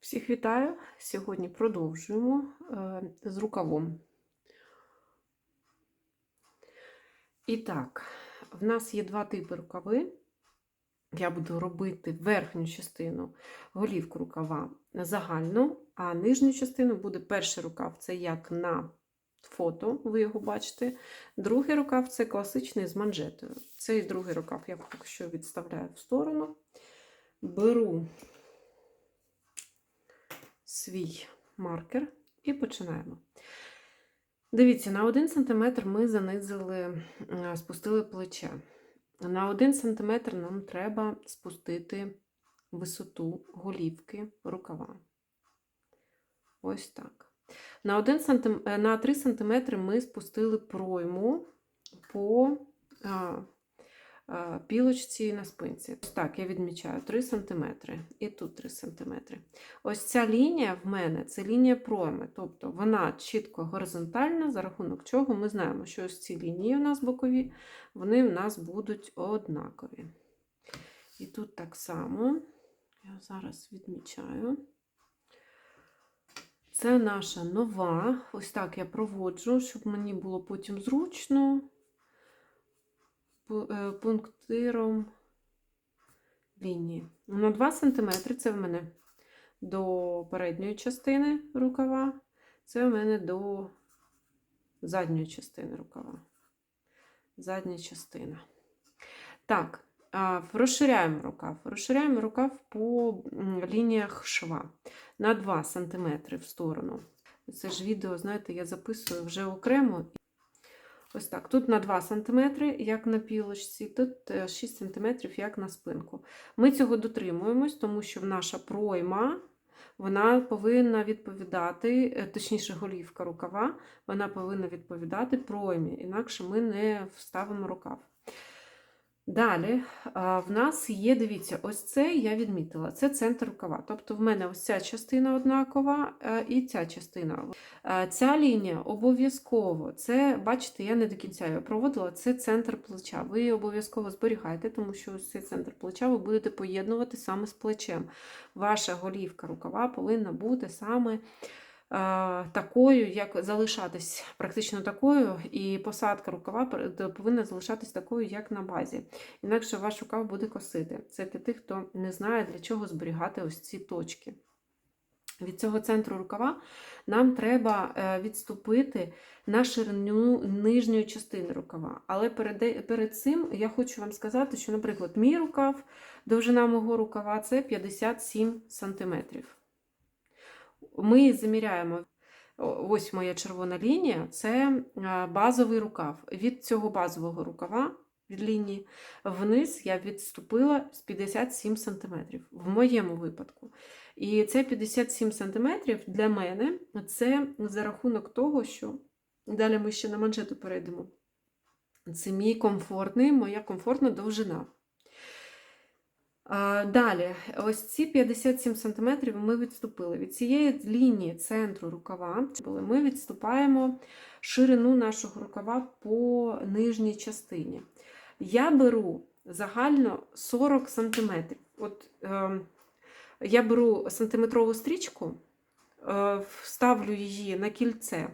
Всіх вітаю! Сьогодні продовжуємо е, з рукавом. І так, в нас є два типи рукави. Я буду робити верхню частину голівку рукава загальну, а нижню частину буде перший рукав це як на фото, ви його бачите. Другий рукав це класичний з манжетою. Цей другий рукав я поки що відставляю в сторону. Беру свій маркер і починаємо. Дивіться, на 1 см ми занизили, е, спустили плече. На 1 см нам треба спустити висоту голівки рукава. Ось так. На, 1 см, на 3 см ми спустили пройму по пілочці на спинці. Ось так, я відмічаю 3 см і тут 3 см. Ось ця лінія в мене це лінія пройми, тобто вона чітко горизонтальна, за рахунок чого ми знаємо, що ось ці лінії у нас бокові, вони в нас будуть однакові. І тут так само, я зараз відмічаю. Це наша нова. Ось так я проводжу, щоб мені було потім зручно пунктиром лінії. На 2 см це в мене до передньої частини рукава, це в мене до задньої частини рукава. Задня частина. Так, розширяємо рукав. Розширяємо рукав по лініях шва на 2 см в сторону. Це ж відео, знаєте, я записую вже окремо. Ось так. Тут на 2 см, як на пілочці, тут 6 см, як на спинку. Ми цього дотримуємось, тому що наша пройма вона повинна відповідати, е, точніше, голівка рукава, вона повинна відповідати проймі, інакше ми не вставимо рукав. Далі в нас є, дивіться, ось це я відмітила, це центр рукава. Тобто в мене ось ця частина однакова е, і ця частина. Е, ця лінія обов'язково, це, бачите, я не до кінця її проводила, це центр плеча. Ви її обов'язково зберігайте, тому що ось цей центр плеча ви будете поєднувати саме з плечем. Ваша голівка рукава повинна бути саме такою, як залишатись практично такою, і посадка рукава повинна залишатись такою, як на базі. Інакше ваш рукав буде косити. Це для тих, хто не знає, для чого зберігати ось ці точки. Від цього центру рукава нам треба е, відступити на ширину нижньої частини рукава. Але перед перед цим я хочу вам сказати, що, наприклад, мій рукав, довжина мого рукава це 57 см ми заміряємо. Ось моя червона лінія це базовий рукав. Від цього базового рукава від лінії вниз я відступила з 57 см в моєму випадку. І це 57 см для мене це за рахунок того, що далі ми ще на манжету перейдемо. Це мій комфортний, моя комфортна довжина. Далі, ось ці 57 см ми відступили. Від цієї лінії центру рукава ми відступаємо ширину нашого рукава по нижній частині. Я беру загально 40 см. От, е, Я беру сантиметрову стрічку, е, ставлю її на кільце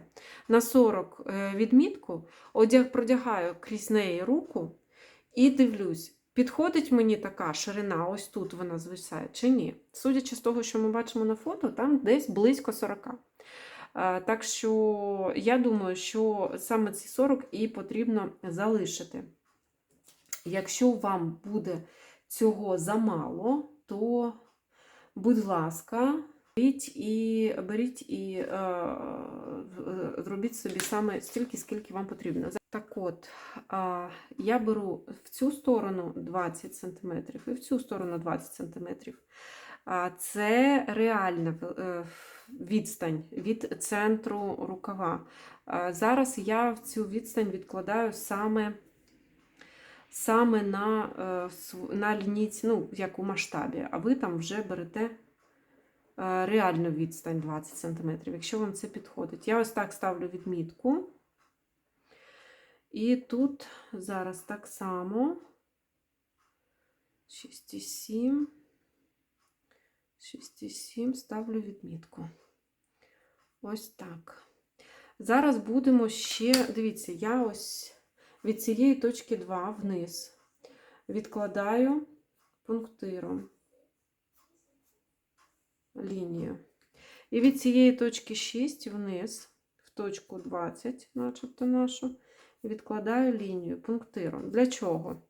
на 40 е, відмітку, одяг, продягаю крізь неї руку і дивлюсь. Підходить мені така ширина, ось тут вона звисає, чи ні? Судячи з того, що ми бачимо на фото, там десь близько 40. Так що, я думаю, що саме ці 40 і потрібно залишити. Якщо вам буде цього замало, то, будь ласка, беріть і беріть і е, зробіть собі саме стільки, скільки вам потрібно. Так от, я беру в цю сторону 20 см і в цю сторону 20 см. Це реальна е, відстань від центру рукава. Зараз я в цю відстань відкладаю саме саме на е, на лінійці, ну, як у масштабі, а ви там вже берете е, реальну відстань 20 см, якщо вам це підходить. Я ось так ставлю відмітку. І тут зараз так само 6,7, 6,7 ставлю відмітку. Ось так. Зараз будемо ще, дивіться, я ось від цієї точки 2 вниз відкладаю пунктиром лінію. І від цієї точки 6 вниз, в точку 20, начебто нашу, відкладаю лінію пунктиром. Для чого?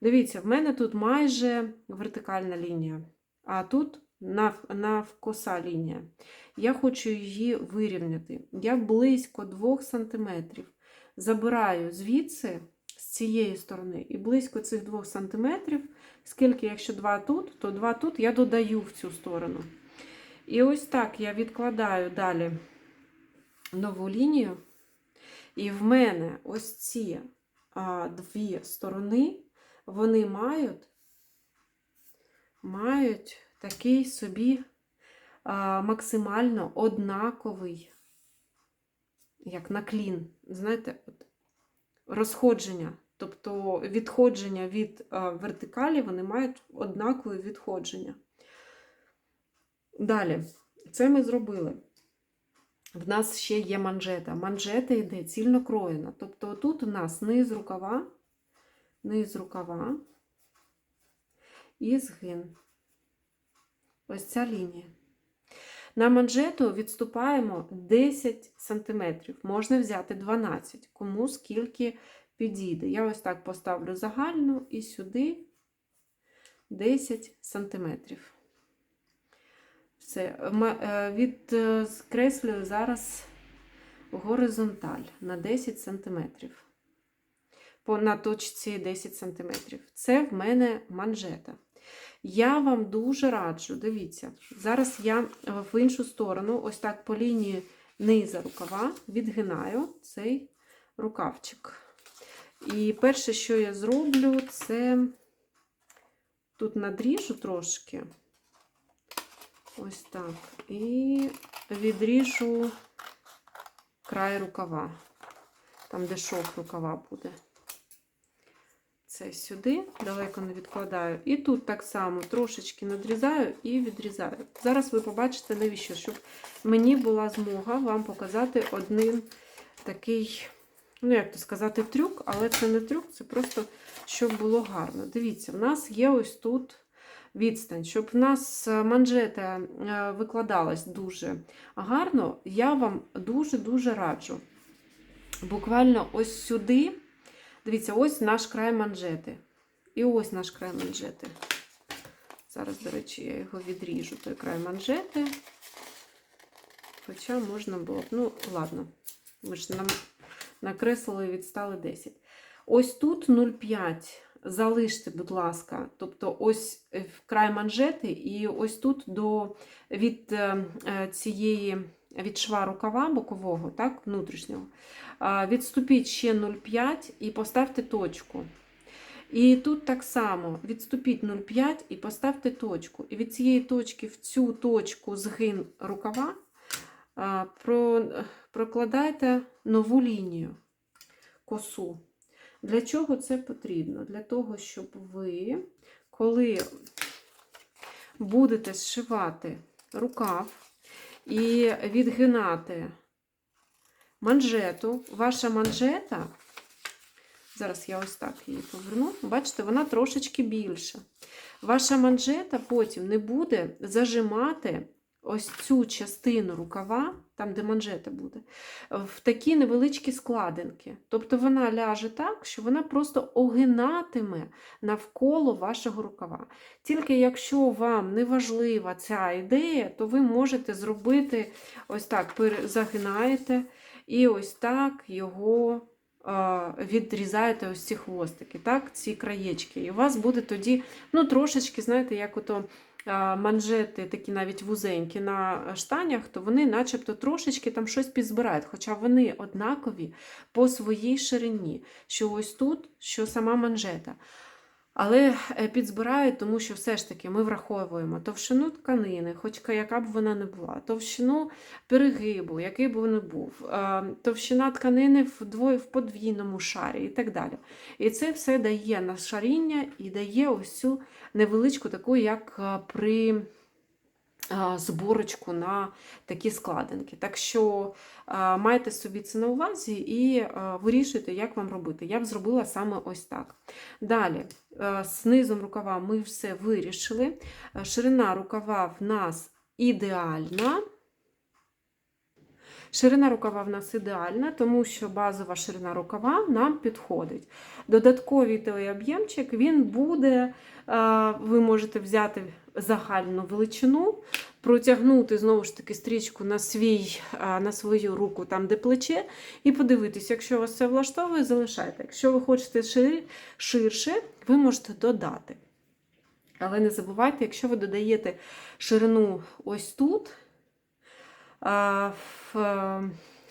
Дивіться, в мене тут майже вертикальна лінія, а тут нав- навкоса лінія. Я хочу її вирівняти. Я близько 2 см забираю звідси, з цієї сторони, і близько цих 2 см, скільки, якщо 2 тут, то 2 тут я додаю в цю сторону. І ось так я відкладаю далі нову лінію. І в мене ось ці а, дві сторони, вони мають, мають такий собі а, максимально однаковий, як наклін, знаєте, от, розходження. Тобто відходження від вертикалі, вони мають однакове відходження. Далі, це ми зробили. В нас ще є манжета. Манжета йде цільно кроєна. Тобто тут у нас низ рукава, низ рукава і згин. Ось ця лінія. На манжету відступаємо 10 см. Можна взяти 12, кому скільки підійде. Я ось так поставлю загальну і сюди 10 сантиметрів. Все, відкреслюю зараз горизонталь на 10 см. По, на точці 10 см. Це в мене манжета. Я вам дуже раджу, дивіться, зараз я в іншу сторону, ось так по лінії низа рукава, відгинаю цей рукавчик. І перше, що я зроблю, це тут надріжу трошки. Ось так. І відріжу край рукава, там, де шов рукава буде. Це сюди, далеко не відкладаю. І тут так само трошечки надрізаю і відрізаю. Зараз ви побачите, навіщо, щоб мені була змога вам показати один такий, ну, як то сказати, трюк, але це не трюк, це просто щоб було гарно. Дивіться, в нас є ось тут відстань, щоб в нас манжета е, викладалась дуже гарно, я вам дуже-дуже раджу. Буквально ось сюди, дивіться, ось наш край манжети. І ось наш край манжети. Зараз, до речі, я його відріжу, той край манжети. Хоча можна було б, ну, ладно, ми ж нам накреслили і відстали 10. Ось тут 0,5 залиште, будь ласка, тобто ось в край манжети, і ось тут до від е, цієї від шва рукава бокового, так, внутрішнього, відступіть ще 0,5 і поставте точку. І тут так само відступіть 0,5 і поставте точку. І від цієї точки в цю точку згин рукава прокладайте нову лінію косу. Для чого це потрібно? Для того, щоб ви, коли будете зшивати рукав і відгинати манжету, ваша манжета, зараз я ось так її поверну, бачите, вона трошечки більша. Ваша манжета потім не буде зажимати ось цю частину рукава, там, де манжета буде, в такі невеличкі складинки. Тобто вона ляже так, що вона просто огинатиме навколо вашого рукава. Тільки якщо вам не важлива ця ідея, то ви можете зробити ось так, загинаєте і ось так його. Відрізаєте ось ці хвостики, так, ці краєчки. І у вас буде тоді, ну, трошечки, знаєте, як ото манжети такі навіть вузенькі на штанях, то вони начебто трошечки там щось підзбирають, хоча вони однакові по своїй ширині, що ось тут, що сама манжета. Але е, підзбирають, тому що все ж таки ми враховуємо товщину тканини, хоч яка б вона не була, товщину перегибу, який б він був, товщина тканини вдвоє в подвійному шарі і так далі. І це все дає на шаріння і дає ось цю невеличку таку, як при а, зборочку на такі складинки. Так що майте собі це на увазі і вирішуйте, як вам робити. Я б зробила саме ось так. Далі, з низом рукава ми все вирішили. Ширина рукава в нас ідеальна. Ширина рукава в нас ідеальна, тому що базова ширина рукава нам підходить. Додатковий той об'ємчик він буде, ви можете взяти загальну величину, протягнути знову ж таки стрічку на, свій, на свою руку, там де плече, і подивитись, якщо вас це влаштовує, залишайте. Якщо ви хочете шир- ширше, ви можете додати. Але не забувайте, якщо ви додаєте ширину ось тут, в е,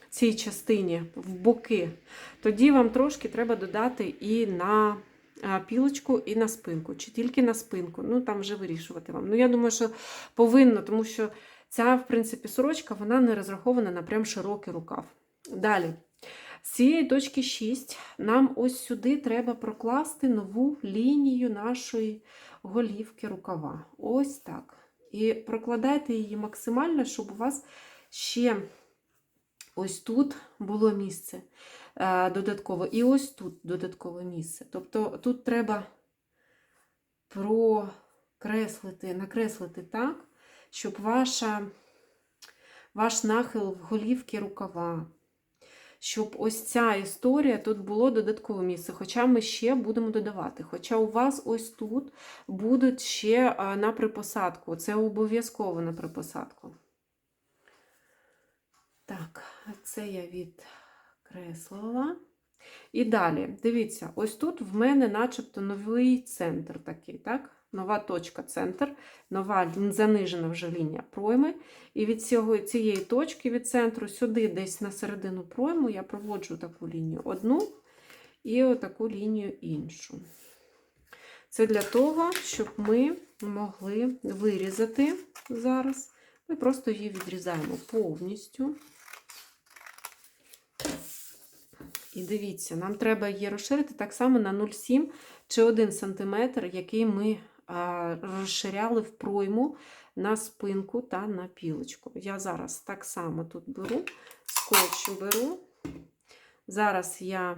цій частині, в боки, тоді вам трошки треба додати і на пілочку, і на спинку, чи тільки на спинку. Ну, там вже вирішувати вам. Ну, я думаю, що повинно, тому що ця, в принципі, сорочка, вона не розрахована на прям широкий рукав. Далі. З цієї точки 6 нам ось сюди треба прокласти нову лінію нашої голівки рукава. Ось так. І прокладайте її максимально, щоб у вас ще ось тут було місце додатково, і ось тут додаткове місце. Тобто тут треба прокреслити, накреслити так, щоб ваша, ваш нахил в голівки рукава, щоб ось ця історія тут було додаткове місце. Хоча ми ще будемо додавати. Хоча у вас ось тут будуть ще на припосадку. Це обов'язково на припосадку. Так, це я відкреслила. І далі, дивіться, ось тут в мене начебто новий центр такий, так? Нова точка центр, нова занижена вже лінія пройми. І від цього, цієї точки від центру сюди, десь на середину пройму, я проводжу таку лінію одну і отаку лінію іншу. Це для того, щоб ми могли вирізати зараз. Ми просто її відрізаємо повністю. І дивіться, нам треба її розширити так само на 0,7 чи 1 см, який ми розширяли в пройму на спинку та на пілочку. Я зараз так само тут беру, скотч беру. Зараз я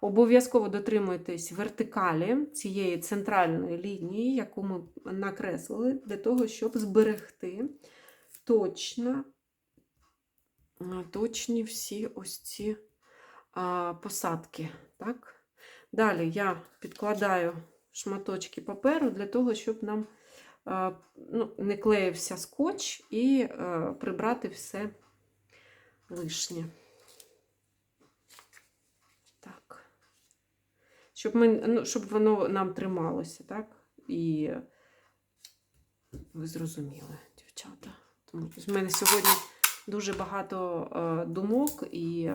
обов'язково дотримуйтесь вертикалі цієї центральної лінії, яку ми накреслили, для того, щоб зберегти точно, точні всі ось ці посадки. Так? Далі я підкладаю шматочки паперу для того, щоб нам ну, не клеївся скотч і прибрати все лишнє. Так. Щоб, ми, ну, щоб воно нам трималося, так? І ви зрозуміли, дівчата. Тому в мене сьогодні дуже багато думок, і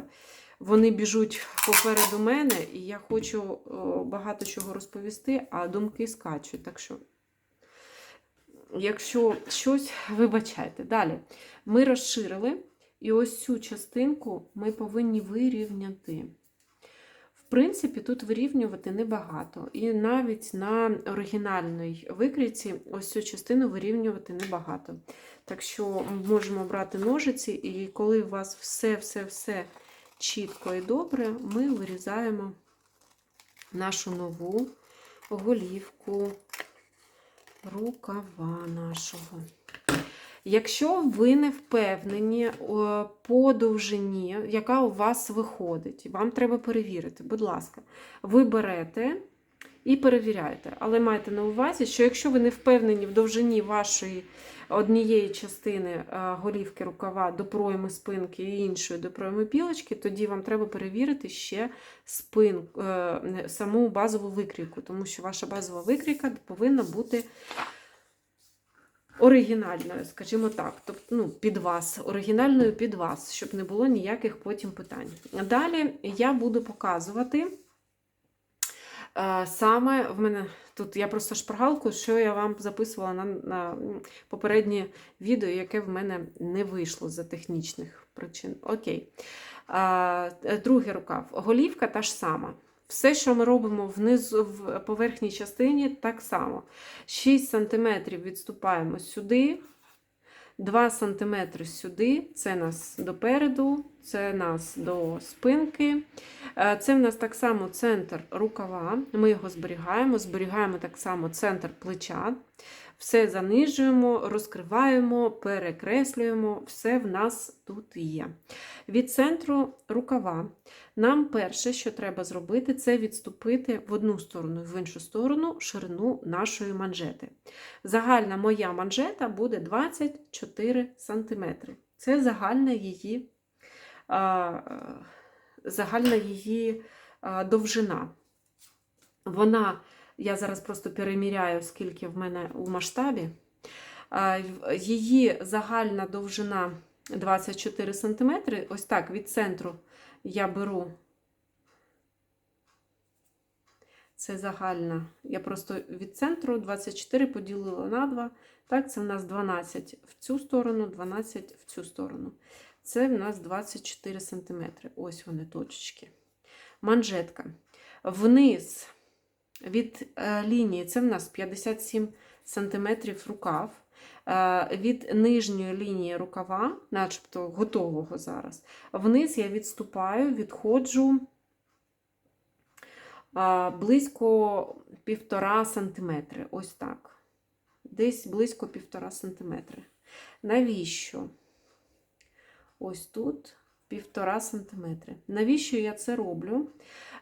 вони біжуть попереду мене, і я хочу багато чого розповісти, а думки скачуть. Так що, якщо щось, вибачайте. Далі. Ми розширили, і ось цю частинку ми повинні вирівняти. В принципі, тут вирівнювати небагато. І навіть на оригінальній викрійці ось цю частину вирівнювати небагато. Так що можемо брати ножиці, і коли у вас все-все-все чітко і добре, ми вирізаємо нашу нову голівку рукава нашого. Якщо ви не впевнені по довжині, яка у вас виходить, вам треба перевірити, будь ласка, ви берете і перевіряєте. Але майте на увазі, що якщо ви не впевнені в довжині вашої однієї частини е, голівки рукава до пройми спинки і іншої до пройми пілочки, тоді вам треба перевірити ще спин, е, саму базову викрійку, тому що ваша базова викрійка повинна бути оригінальною, скажімо так, тобто ну, під вас, оригінальною під вас, щоб не було ніяких потім питань. Далі я буду показувати саме в мене тут я просто шпаргалку, що я вам записувала на, на попереднє відео, яке в мене не вийшло за технічних причин. Окей. А, Другий рукав. Голівка та ж сама. Все, що ми робимо внизу в поверхній частині, так само. 6 см відступаємо сюди, 2 см сюди, це нас допереду, це нас до спинки. Е, Це в нас так само центр рукава. Ми його зберігаємо, зберігаємо так само центр плеча. Все занижуємо, розкриваємо, перекреслюємо, все в нас тут є. Від центру рукава нам перше, що треба зробити, це відступити в одну сторону і в іншу сторону ширину нашої манжети. Загальна моя манжета буде 24 см. Це загальна її, загальна її довжина. Вона, я зараз просто переміряю, скільки в мене у масштабі. Її загальна довжина 24 см. Ось так від центру я беру. Це загальна. Я просто від центру 24 поділила на 2. Так, це в нас 12 в цю сторону, 12 в цю сторону. Це в нас 24 см. Ось вони точечки. Манжетка. Вниз від е, лінії це в нас 57 см рукав. Е, від нижньої лінії рукава, начебто готового зараз, вниз я відступаю, відходжу близько півтора сантиметри. Ось так. Десь близько півтора сантиметри. Навіщо? Ось тут півтора сантиметри. Навіщо я це роблю?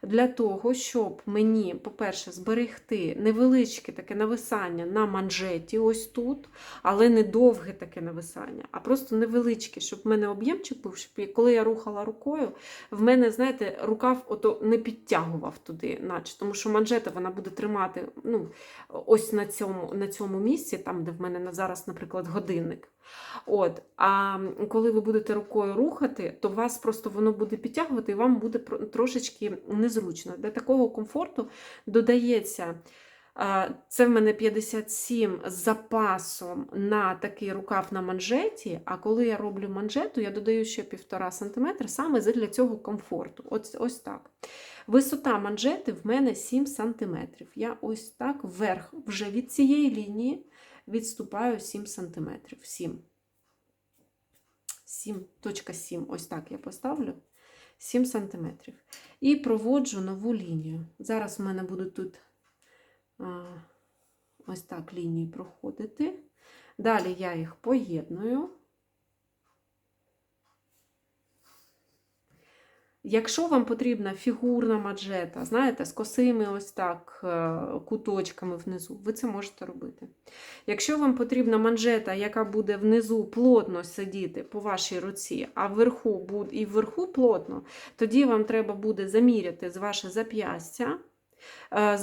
Для того, щоб мені, по-перше, зберегти невеличке таке нависання на манжеті, ось тут, але не довге таке нависання, а просто невеличке, щоб в мене об'ємчик був, щоб коли я рухала рукою, в мене, знаєте, рукав ото не підтягував туди, наче, тому що манжета вона буде тримати ну, ось на цьому, на цьому місці, там, де в мене зараз, наприклад, годинник. От, а коли ви будете рукою рухати, то вас просто воно буде підтягувати, і вам буде трошечки незручно. Для такого комфорту додається. Це в мене 57 з запасом на такий рукав на манжеті. А коли я роблю манжету, я додаю ще 1,5 см саме для цього комфорту. Ось, ось так. Висота манжети в мене 7 см. Я ось так вверх, вже від цієї лінії відступаю 7 см. 7. 7.7. Ось так я поставлю. 7 см. І проводжу нову лінію. Зараз в мене будуть тут а, ось так лінії проходити. Далі я їх поєдную. Якщо вам потрібна фігурна маджета, знаєте, з косими ось так е, куточками внизу, ви це можете робити. Якщо вам потрібна манжета, яка буде внизу плотно сидіти по вашій руці, а вверху буде і вверху плотно, тоді вам треба буде заміряти з ваше зап'ястя. е,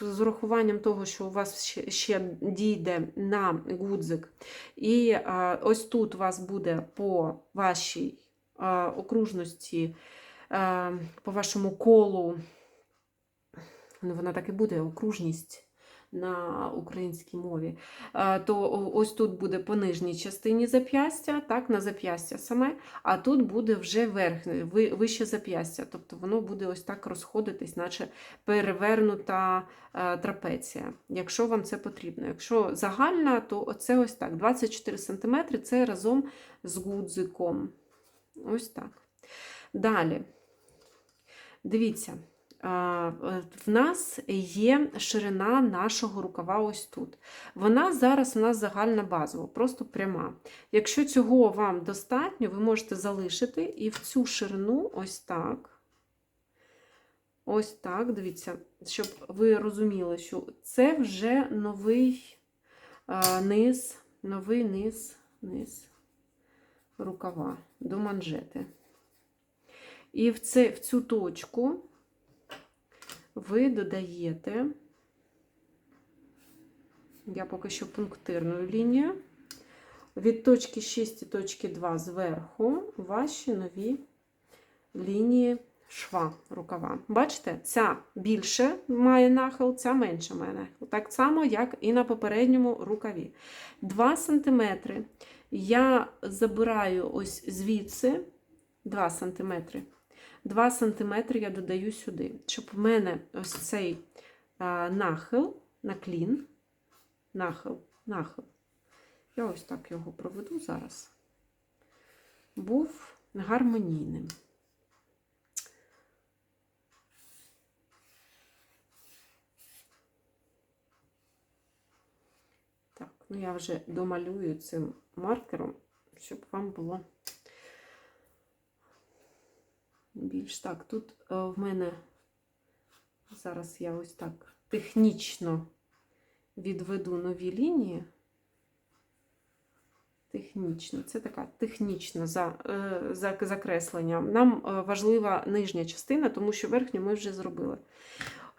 З урахуванням того, що у вас ще, ще дійде на гудзик. І е, ось тут у вас буде по вашій окружності по вашому колу, ну, вона так і буде, окружність на українській мові, е, то ось тут буде по нижній частині зап'ястя, так, на зап'ястя саме, а тут буде вже верхнє, вище зап'ястя. Тобто воно буде ось так розходитись, наче перевернута е, трапеція, якщо вам це потрібно. Якщо загальна, то це ось так. 24 см це разом з гудзиком. Ось так. Далі. Дивіться, в нас є ширина нашого рукава ось тут. Вона зараз у нас загальна базова, просто пряма. Якщо цього вам достатньо, ви можете залишити і в цю ширину ось так. Ось так, дивіться, щоб ви розуміли, що це вже новий низ, новий низ, низ рукава до манжети. І в, це, в цю точку ви додаєте, я поки що пунктирною лінію, від точки 6 і точки 2 зверху ваші нові лінії шва рукава. Бачите, ця більше має нахил, ця менше має нахил. Так само, як і на попередньому рукаві. 2 см я забираю ось звідси 2 см. 2 см я додаю сюди, щоб в мене ось цей нахил, наклін, нахил, нахил. Я ось так його проведу зараз. Був гармонійним. Так, ну я вже домалюю цим маркером, щоб вам було більш так. Тут е, в мене зараз я ось так технічно відведу нові лінії. Технічно, це така технічна за, е, за, закреслення. Нам е, важлива нижня частина, тому що верхню ми вже зробили.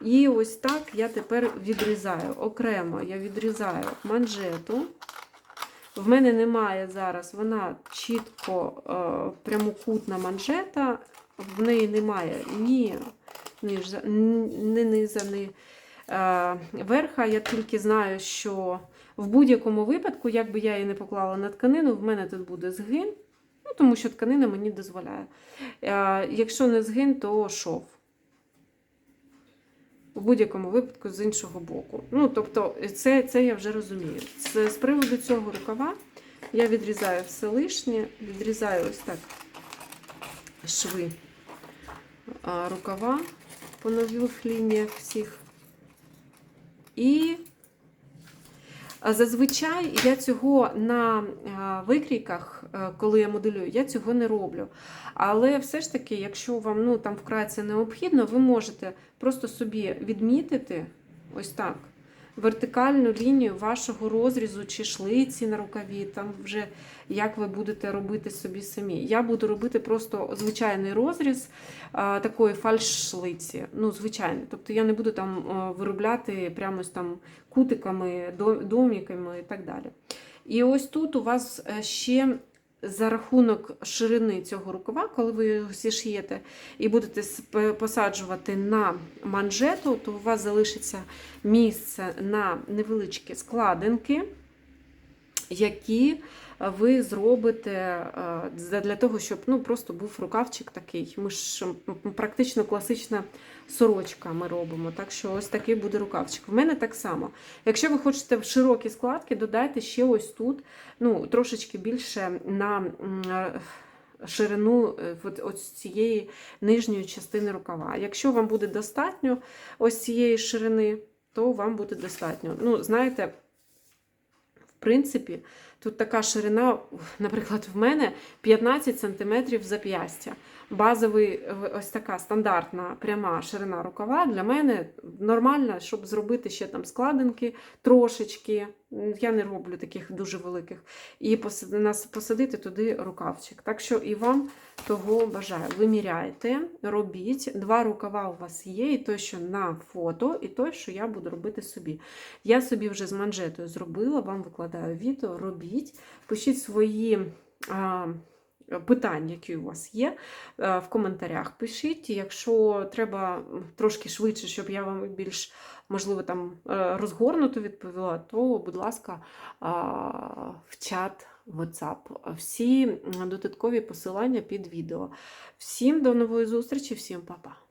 І ось так я тепер відрізаю. Окремо я відрізаю манжету. В мене немає зараз, вона чітко прямокутна манжета, в неї немає ні нижа, ні низа, ні е, верха. Я тільки знаю, що в будь-якому випадку, як би я її не поклала на тканину, в мене тут буде згин, ну, тому що тканина мені дозволяє. Е, якщо не згин, то шов. В будь-якому випадку з іншого боку. Ну, тобто, це, це я вже розумію. З, з приводу цього рукава я відрізаю все лишнє, відрізаю ось так шви рукава по нових лініях всіх. І зазвичай я цього на а, викрійках, е, коли я моделюю, я цього не роблю. Але все ж таки, якщо вам ну, там вкрай це необхідно, ви можете просто собі відмітити ось так вертикальну лінію вашого розрізу чи шлиці на рукаві, там вже як ви будете робити собі самі. Я буду робити просто звичайний розріз а, такої фальш-шлиці. Ну, звичайний. Тобто я не буду там а, виробляти прямо там кутиками, до- доміками і так далі. І ось тут у вас е, ще за рахунок ширини цього рукава, коли ви його зішиєте і будете посаджувати на манжету, то у вас залишиться місце на невеличкі складинки, які ви зробите е, для того, щоб ну, просто був рукавчик такий. Ми ж практично класична сорочка ми робимо. Так що ось такий буде рукавчик. В мене так само. Якщо ви хочете в широкі складки, додайте ще ось тут ну, трошечки більше на е, ширину е, ось цієї нижньої частини рукава. Якщо вам буде достатньо ось цієї ширини, то вам буде достатньо. Ну, знаєте, в принципі, тут така ширина, наприклад, в мене 15 см зап'ястя. Базовий е, ось така стандартна пряма ширина рукава для мене нормальна, щоб зробити ще там складинки трошечки. Я не роблю таких дуже великих. І посадити туди рукавчик. Так що і вам того бажаю. Виміряйте, робіть. Два рукава у вас є, і той, що на фото, і той, що я буду робити собі. Я собі вже з манжетою зробила, вам викладаю відео, робіть, пишіть свої. А, Питання, які у вас є, е, в коментарях пишіть. Якщо треба трошки швидше, щоб я вам більш можливо там е, розгорнуто відповіла, то, будь ласка, в чат WhatsApp. Всі додаткові посилання під відео. Всім до нової зустрічі, всім па-па!